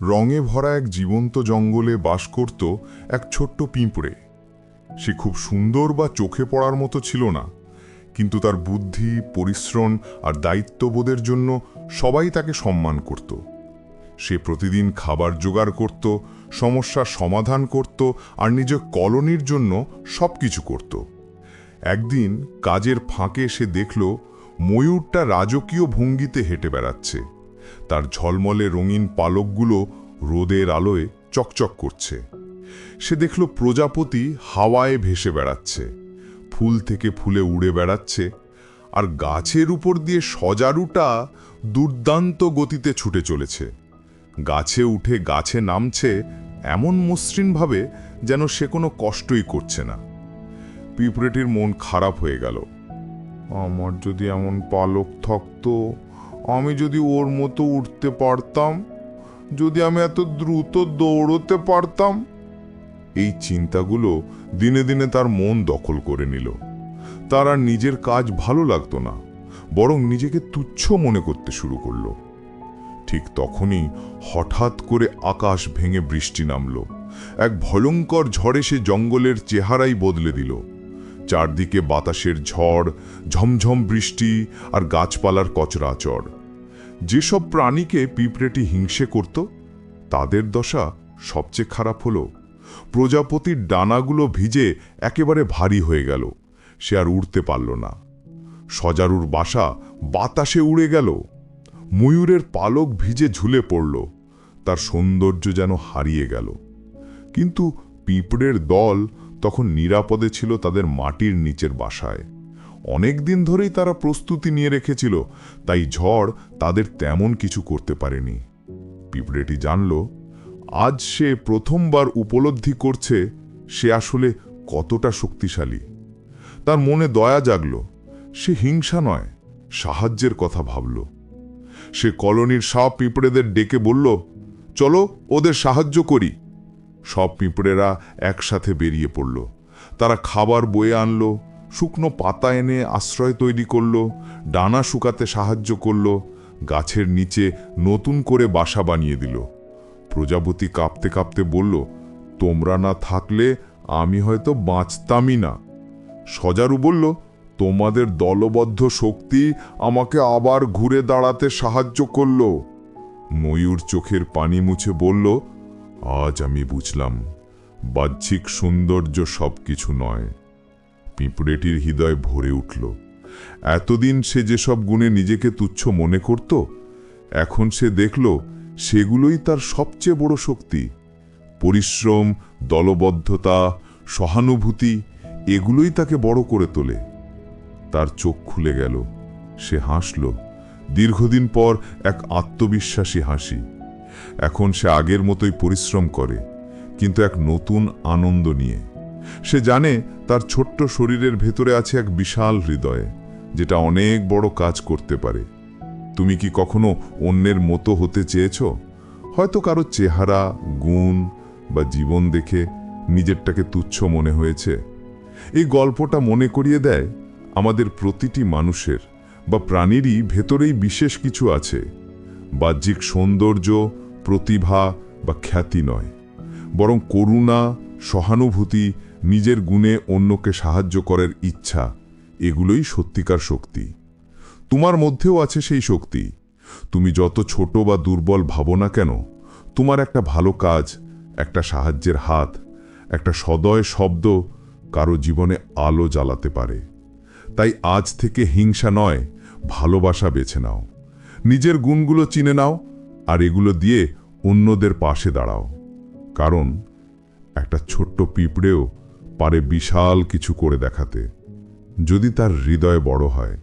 রঙে ভরা এক জীবন্ত জঙ্গলে বাস করত এক ছোট্ট পিঁপড়ে। সে খুব সুন্দর বা চোখে পড়ার মতো ছিল না, কিন্তু তার বুদ্ধি, পরিশ্রম আর দায়িত্ববোধের জন্য সবাই তাকে সম্মান করত। সে প্রতিদিন খাবার জোগাড় করত, সমস্যার সমাধান করত আর নিজের কলোনির জন্য সব কিছু করত। একদিন কাজের ফাঁকে সে দেখল ময়ূরটা রাজকীয় ভঙ্গিতে হেঁটে বেড়াচ্ছে। তার ঝলমলে রঙিন পালকগুলো রোদের আলোয় চকচক করছে। সে দেখল প্রজাপতি হাওয়ায় ভেসে বেড়াচ্ছে, ফুল থেকে ফুলে উড়ে বেড়াচ্ছে আর গাছের উপর দিয়ে সজারুটা দুর্দান্ত গতিতে ছুটে চলেছে। গাছে উঠে গাছে নামছে এমন মসৃণভাবে যেন সে কোনো কষ্টই করছে না। পিঁপড়েটির মন খারাপ হয়ে গেল। আমার যদি এমন পালক থাকতো আমি যদি ওর মতো উঠতে পারতাম, যদি আমি এত দ্রুত দৌড়তে পারতাম, এই চিন্তাগুলো দিনে দিনে তার মন দখল করে নিল। তার আর নিজের কাজ ভালো লাগতো না, বরং নিজেকে তুচ্ছ মনে করতে শুরু করল। ঠিক তখনই হঠাৎ করে আকাশ ভেঙে বৃষ্টি নামল। এক ভয়ঙ্কর ঝড়ে সে জঙ্গলের চেহারাই বদলে দিল। চারদিকে বাতাসের ঝড়, ঝমঝম বৃষ্টি আর গাছপালার কচরাচর। যেসব প্রাণীকে পিঁপড়েটি হিংসে করত, তাদের দশা সবচেয়ে খারাপ হলো। প্রজাপতির ডানাগুলো ভিজে একেবারে ভারী হয়ে গেল, সে আর উড়তে পারল না। সজারুর বাসা বাতাসে উড়ে গেল, ময়ূরের পালক ভিজে ঝুলে পড়ল, তার সৌন্দর্য যেন হারিয়ে গেল। কিন্তু পিঁপড়ের দল তখন নিরাপদে ছিল তাদের মাটির নিচের বাসায়। অনেক দিন ধরেই তারা প্রস্তুতি নিয়ে রেখেছিল, তাই ঝড় তাদের তেমন কিছু করতে পারেনি। পিঁপড়েটি জানল, আজ সে প্রথমবার উপলব্ধি করছে সে আসলে কতটা শক্তিশালী। তার মনে দয়া জাগল, সে হিংসা নয়, সাহায্যের কথা ভাবল। সে কলোনির সব পিঁপড়েদের ডেকে বলল, চলো ওদের সাহায্য করি। সব পিঁপড়েরা একসাথে বেরিয়ে পড়ল। তারা খাবার বয়ে আনলো, শুকনো পাতা এনে আশ্রয় তৈরি করল, ডানা শুকাতে সাহায্য করল, গাছের নিচে নতুন করে বাসা বানিয়ে দিল। প্রজাপতি কাঁপতে কাঁপতে বলল, তোমরা না থাকলে আমি হয়তো বাঁচতামই না। সজারু বলল, তোমাদের দলবদ্ধ শক্তি আমাকে আবার ঘুরে দাঁড়াতে সাহায্য করল। ময়ূর চোখের পানি মুছে বলল আজ আমি বুঝলাম, বাহ্যিক সৌন্দর্য সব কিছু নয়। পিঁপড়েটির হৃদয় ভরে উঠল। এতদিন সে যেসব গুণে নিজেকে তুচ্ছ মনে করত, এখন সে দেখল সেগুলোই তার সবচেয়ে বড় শক্তি। পরিশ্রম, দলবদ্ধতা, সহানুভূতি, এগুলোই তাকে বড় করে তোলে। তার চোখ খুলে গেল, সে হাসল। দীর্ঘদিন পর এক আত্মবিশ্বাসী হাসি। এখন সে আগের মতোই পরিশ্রম করে, কিন্তু এক নতুন আনন্দ নিয়ে। সে জানে তার ছোট্ট শরীরের ভেতরে আছে এক বিশাল হৃদয়, যেটা অনেক বড় কাজ করতে পারে। তুমি কি কখনো অন্যের মতো হতে চেয়েছ? হয়তো কারও চেহারা, গুণ বা জীবন দেখে নিজেরটাকে তুচ্ছ মনে হয়েছে। এই গল্পটা মনে করিয়ে দেয়, আমাদের প্রতিটি মানুষের বা প্রাণীরই ভেতরেই বিশেষ কিছু আছে। বাহ্যিক সৌন্দর্য প্রতিভা বা খ্যাতি নয়। বরং করুণা, সহানুভূতি, নিজের গুণে অন্যকে সাহায্য করার ইচ্ছা, এগুলোই সত্যিকার শক্তি। তোমার মধ্যেও আছে সেই শক্তি। তুমি যত ছোট বা দুর্বল ভাবো না কেন, তোমার একটা ভালো কাজ, একটা সাহায্যের হাত, একটা সদয় শব্দ কারও জীবনে আলো জ্বালাতে পারে। তাই আজ থেকে হিংসা নয়, ভালোবাসা বেছে নাও। নিজের গুণগুলো চিনে নাও আর এগুলো দিয়ে অন্যদের পাশে দাঁড়াও। কারণ একটা ছোট্ট পিঁপড়েও পারে বিশাল কিছু করে দেখাতে। যদি তার হৃদয় বড় হয়